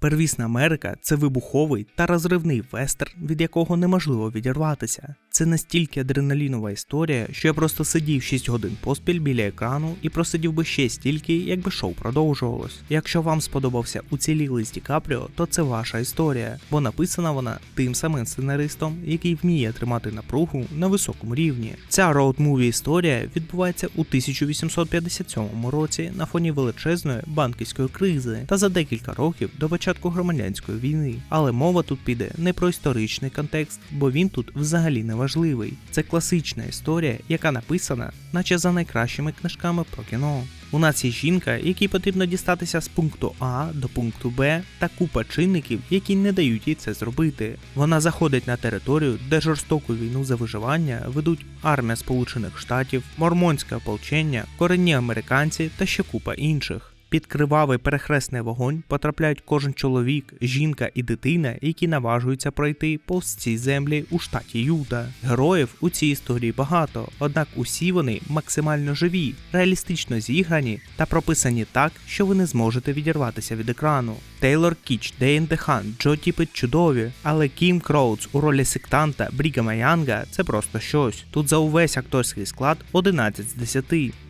Первісна Америка це вибуховий та розривний вестерн, від якого неможливо відірватися. Це настільки адреналінова історія, що я просто сидів 6 годин поспіль біля екрану і просидів би ще стільки, якби шоу продовжувалось. Якщо вам сподобався уцілілий з Ді Капріо, то це ваша історія, бо написана вона тим самим сценаристом, який вміє тримати напругу на високому рівні. Ця роуд-муві історія відбувається у 1857 році на фоні величезної банківської кризи та за декілька років до початку громадянської війни. Але мова тут піде не про історичний контекст, бо він тут взагалі не важливий. Це класична історія, яка написана, наче за найкращими книжками про кіно. У нас є жінка, якій потрібно дістатися з пункту А до пункту Б, та купа чинників, які не дають їй це зробити. Вона заходить на територію, де жорстоку війну за виживання ведуть армія Сполучених Штатів, мормонське ополчення, коренні американці та ще купа інших. Під кривавий перехресний вогонь потрапляють кожен чоловік, жінка і дитина, які наважуються пройти повз ці землі у штаті Юта. Героїв у цій історії багато, однак усі вони максимально живі, реалістично зіграні та прописані так, що ви не зможете відірватися від екрану. Тейлор Кіч, Дейн Дехан, Джо Тіпет чудові, але Кім Кроудс у ролі сектанта Брігама Янга це просто щось. Тут за увесь акторський склад 11 з 10.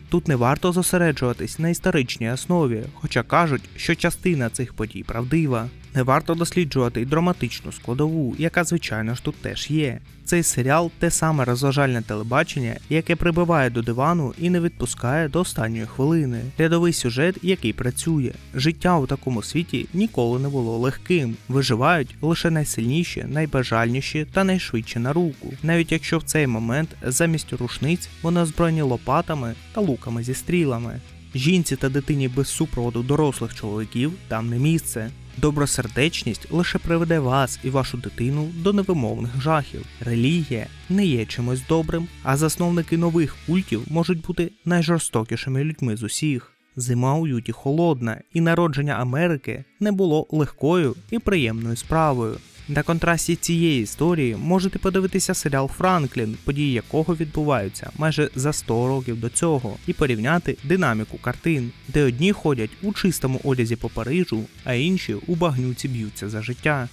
Тут не варто зосереджуватись на історичній основі, хоча кажуть, що частина цих подій правдива. Не варто досліджувати й драматичну складову, яка, звичайно ж, тут теж є. Цей серіал те саме розважальне телебачення, яке прибиває до дивану і не відпускає до останньої хвилини. Рядовий сюжет, який працює. Життя у такому світі ніколи не було легким. Виживають лише найсильніші, найбажальніші та найшвидші на руку. Навіть якщо в цей момент замість рушниць вони озброєні лопатами та луками зі стрілами. Жінці та дитині без супроводу дорослих чоловіків там не місце. Добросердечність лише приведе вас і вашу дитину до невимовних жахів. Релігія не є чимось добрим, а засновники нових культів можуть бути найжорстокішими людьми з усіх. Зима у Юті холодна, і народження Америки не було легкою і приємною справою. На контрасті цієї історії можете подивитися серіал Франклін, події якого відбуваються майже за 100 років до цього, і порівняти динаміку картин, де одні ходять у чистому одязі по Парижу, а інші у багнюці б'ються за життя.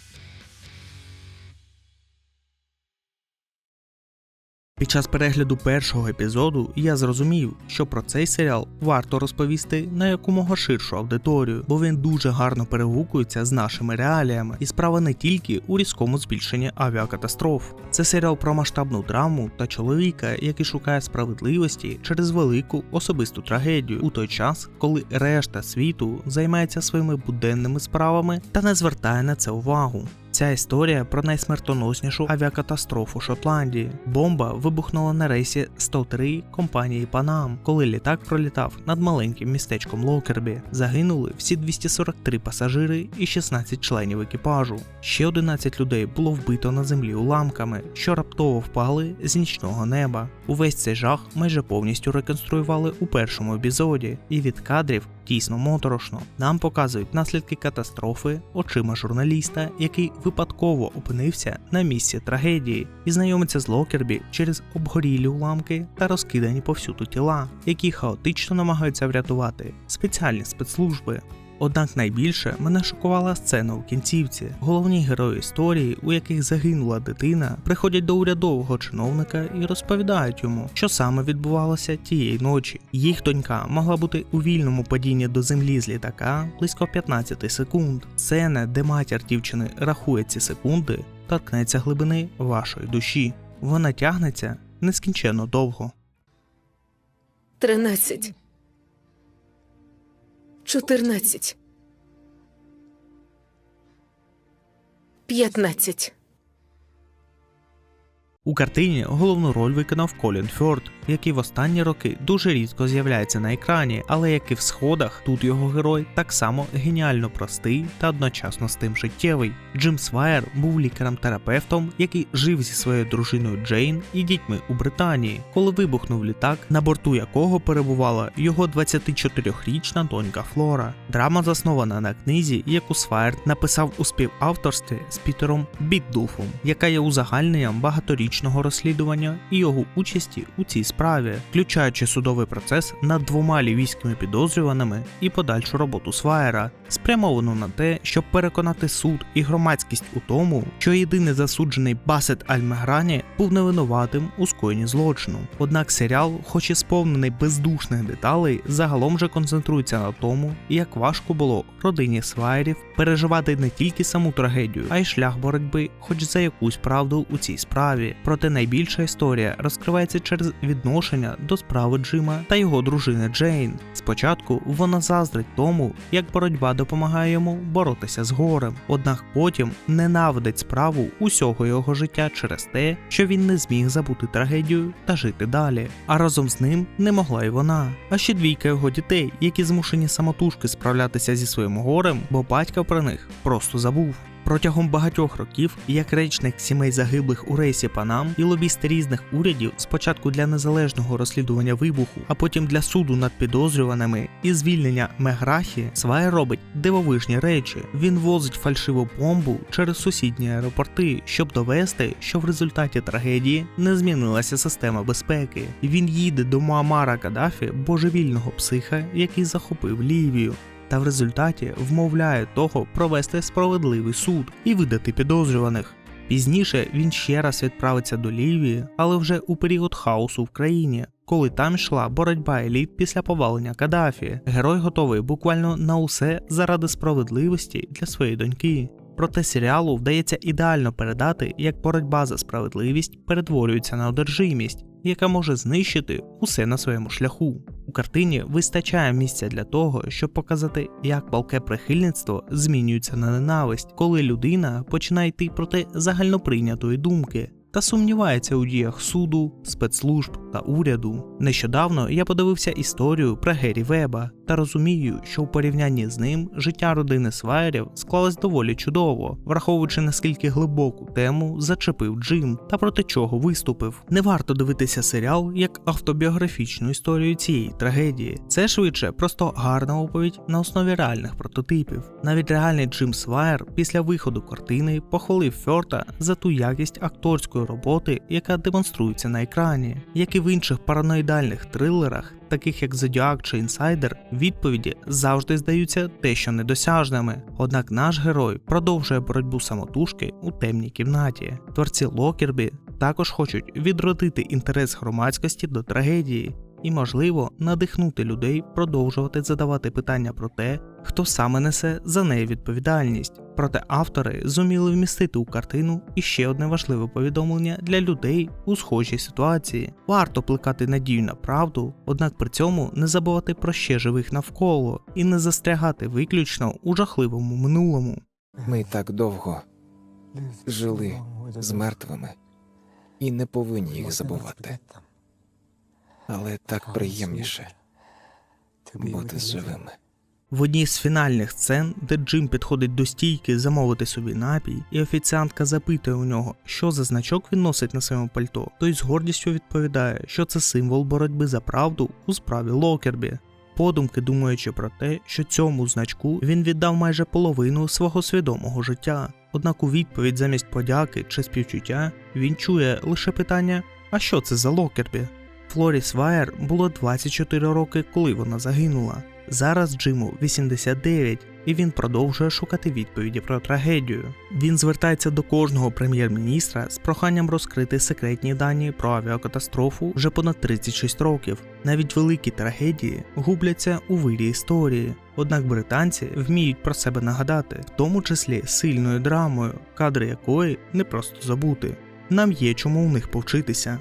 Під час перегляду першого епізоду я зрозумів, що про цей серіал варто розповісти на якомога ширшу аудиторію, бо він дуже гарно перегукується з нашими реаліями, і справа не тільки у різкому збільшенні авіакатастроф. Це серіал про масштабну драму та чоловіка, який шукає справедливості через велику особисту трагедію у той час, коли решта світу займається своїми буденними справами та не звертає на це увагу. Ця історія про найсмертоноснішу авіакатастрофу Шотландії. Бомба вибухнула на рейсі 103 компанії Панам, коли літак пролітав над маленьким містечком Локербі. Загинули всі 243 пасажири і 16 членів екіпажу. Ще 11 людей було вбито на землі уламками, що раптово впали з нічного неба. Увесь цей жах майже повністю реконструювали у першому епізоді, і від кадрів дійсно моторошно. Нам показують наслідки катастрофи очима журналіста, який випадково опинився на місці трагедії і знайомиться з Локербі через обгорілі уламки та розкидані повсюду тіла, які хаотично намагаються врятувати спеціальні спецслужби. Однак найбільше мене шокувала сцена у кінцівці. Головні герої історії, у яких загинула дитина, приходять до урядового чиновника і розповідають йому, що саме відбувалося тієї ночі. Їх донька могла бути у вільному падінні до землі з літака близько 15 секунд. Сцена, де матір дівчини рахує ці секунди, торкнеться глибини вашої душі. Вона тягнеться нескінченно довго. Тринадцять. Чотирнадцять. П'ятнадцять. У картині головну роль виконав Колін Фьорд, який в останні роки дуже рідко з'являється на екрані, але як і в сходах, тут його герой так само геніально простий та одночасно з тим життєвий. Джим Свайер був лікарем-терапевтом, який жив зі своєю дружиною Джейн і дітьми у Британії, коли вибухнув літак, на борту якого перебувала його 24-річна донька Флора. Драма заснована на книзі, яку Свайер написав у співавторстві з Пітером Біддуфом, яка є узагальненням багаторічного розслідування і його участі у цій справі, включаючи судовий процес над двома лівійськими підозрюваними і подальшу роботу Свайера. спрямовану на те, щоб переконати суд і громадськість у тому, що єдиний засуджений Басет Аль-Меграні був невинуватим у скоєнні злочину. Однак серіал, хоч і сповнений бездушних деталей, загалом же концентрується на тому, як важко було родині Свайрів переживати не тільки саму трагедію, а й шлях боротьби, хоч за якусь правду у цій справі. Проте найбільша історія розкривається через відношення до справи Джима та його дружини Джейн. Спочатку вона заздрить тому, як боротьба допомагає йому боротися з горем, однак потім ненавидить справу усього його життя через те, що він не зміг забути трагедію та жити далі. А разом з ним не могла й вона. А ще двійка його дітей, які змушені самотужки справлятися зі своїм горем, бо батька про них просто забув. Протягом багатьох років, як речник сімей загиблих у рейсі Панам і лобісти різних урядів, спочатку для незалежного розслідування вибуху, а потім для суду над підозрюваними і звільнення Меграхі, Свай робить дивовижні речі. Він возить фальшиву бомбу через сусідні аеропорти, щоб довести, що в результаті трагедії не змінилася система безпеки. Він їде до Муамара Каддафі, божевільного психа, який захопив Лівію та в результаті вмовляє того провести справедливий суд і видати підозрюваних. Пізніше він ще раз відправиться до Лівії, але вже у період хаосу в країні, коли там йшла боротьба еліт після повалення Каддафі. Герой готовий буквально на усе заради справедливості для своєї доньки. Проте серіалу вдається ідеально передати, як боротьба за справедливість перетворюється на одержимість, яка може знищити усе на своєму шляху. У картині вистачає місця для того, щоб показати, як палке прихильництво змінюється на ненависть, коли людина починає йти проти загальноприйнятої думки. Та сумнівається у діях суду, спецслужб та уряду. Нещодавно я подивився історію про Гері Веба та розумію, що у порівнянні з ним життя родини Свайерів склалось доволі чудово, враховуючи наскільки глибоку тему зачепив Джим та проти чого виступив. Не варто дивитися серіал як автобіографічну історію цієї трагедії. Це швидше просто гарна оповідь на основі реальних прототипів. Навіть реальний Джим Свайер після виходу картини похвалив Фьорта за ту якість акторської роботи, яка демонструється на екрані, як і в інших параноїдальних трилерах, таких як Зодіак чи Інсайдер, відповіді завжди здаються дещо недосяжними. Однак наш герой продовжує боротьбу самотужки у темній кімнаті. Творці Локербі також хочуть відродити інтерес громадськості до трагедії. І, можливо, надихнути людей продовжувати задавати питання про те, хто саме несе за неї відповідальність. Проте автори зуміли вмістити у картину іще одне важливе повідомлення для людей у схожій ситуації. Варто плекати надію на правду, однак при цьому не забувати про ще живих навколо і не застрягати виключно у жахливому минулому. Ми так довго жили з мертвими і не повинні їх забувати. Але так приємніше бути з живими. В одній з фінальних сцен, де Джим підходить до стійки замовити собі напій, і офіціантка запитує у нього, що за значок він носить на своєму пальто, той з гордістю відповідає, що це символ боротьби за правду у справі Локербі. Подумки думаючи про те, що цьому значку він віддав майже половину свого свідомого життя. Однак у відповідь замість подяки чи співчуття він чує лише питання: а що це за Локербі? Флоріс Вайер було 24 роки, коли вона загинула. Зараз Джиму 89, і він продовжує шукати відповіді про трагедію. Він звертається до кожного прем'єр-міністра з проханням розкрити секретні дані про авіакатастрофу вже понад 36 років. Навіть великі трагедії губляться у вирі історії. Однак британці вміють про себе нагадати, в тому числі сильною драмою, кадри якої не просто забути. Нам є чому у них повчитися.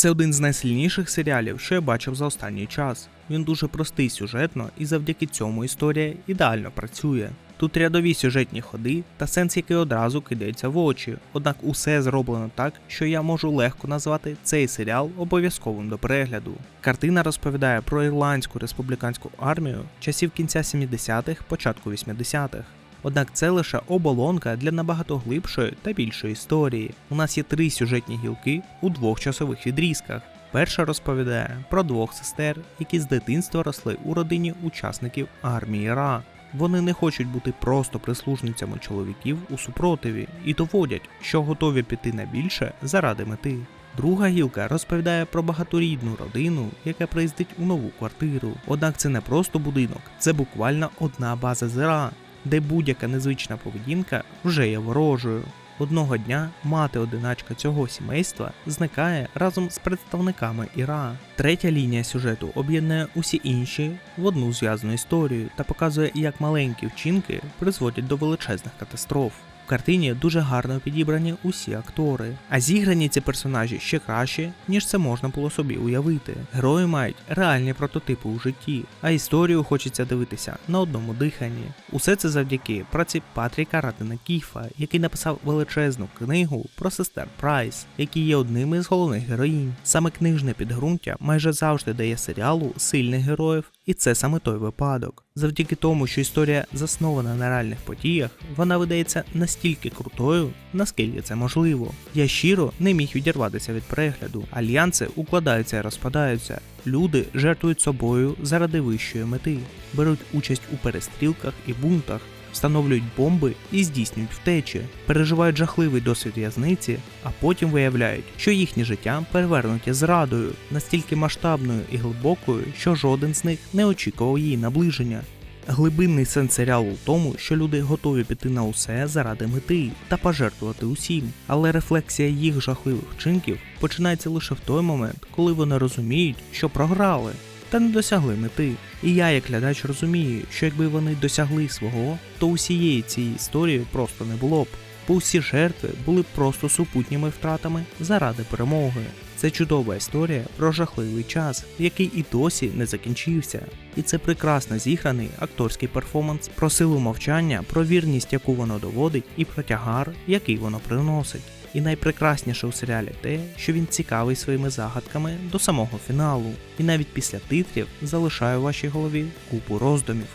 Це один з найсильніших серіалів, що я бачив за останній час. Він дуже простий сюжетно, і завдяки цьому історія ідеально працює. Тут рядові сюжетні ходи та сенс, який одразу кидається в очі. Однак усе зроблено так, що я можу легко назвати цей серіал обов'язковим до перегляду. Картина розповідає про ірландську республіканську армію часів кінця 70-х, початку 80-х. Однак це лише оболонка для набагато глибшої та більшої історії. У нас є три сюжетні гілки у двох часових відрізках. Перша розповідає про двох сестер, які з дитинства росли у родині учасників армії Ра. Вони не хочуть бути просто прислужницями чоловіків у супротиві і доводять, що готові піти на більше заради мети. Друга гілка розповідає про багаторідну родину, яка приїздить у нову квартиру. Однак це не просто будинок, це буквально одна база зира, де будь-яка незвична поведінка вже є ворожою. Одного дня мати-одиначка цього сімейства зникає разом з представниками Іра. Третя лінія сюжету об'єднує усі інші в одну зв'язану історію та показує, як маленькі вчинки призводять до величезних катастроф. Картині дуже гарно підібрані усі актори, а зіграні ці персонажі ще краще, ніж це можна було собі уявити. Герої мають реальні прототипи у житті, а історію хочеться дивитися на одному диханні. Усе це завдяки праці Патріка Ратина Кіфа, який написав величезну книгу про сестер Прайс, які є одними з головних героїнь. Саме книжне підґрунтя майже завжди дає серіалу сильних героїв, і це саме той випадок. Завдяки тому, що історія заснована на реальних подіях, вона видається настільки крутою, наскільки це можливо. Я щиро не міг відірватися від перегляду. Альянси укладаються і розпадаються. Люди жертвують собою заради вищої мети, беруть участь у перестрілках і бунтах, встановлюють бомби і здійснюють втечі, переживають жахливий досвід в'язниці, а потім виявляють, що їхнє життя перевернуті зрадою, настільки масштабною і глибокою, що жоден з них не очікував її наближення. Глибинний сенс серіалу в тому, що люди готові піти на усе заради мети та пожертвувати усім, але рефлексія їх жахливих вчинків починається лише в той момент, коли вони розуміють, що програли та не досягли мети. І я, як глядач, розумію, що якби вони досягли свого, то усієї цієї історії просто не було б. Бо усі жертви були просто супутніми втратами заради перемоги. Це чудова історія про жахливий час, який і досі не закінчився. І це прекрасно зіграний акторський перформанс про силу мовчання, про вірність, яку воно доводить, і про тягар, який воно приносить. І найпрекрасніше у серіалі те, що він цікавий своїми загадками до самого фіналу, і навіть після титрів залишає у вашій голові купу роздумів.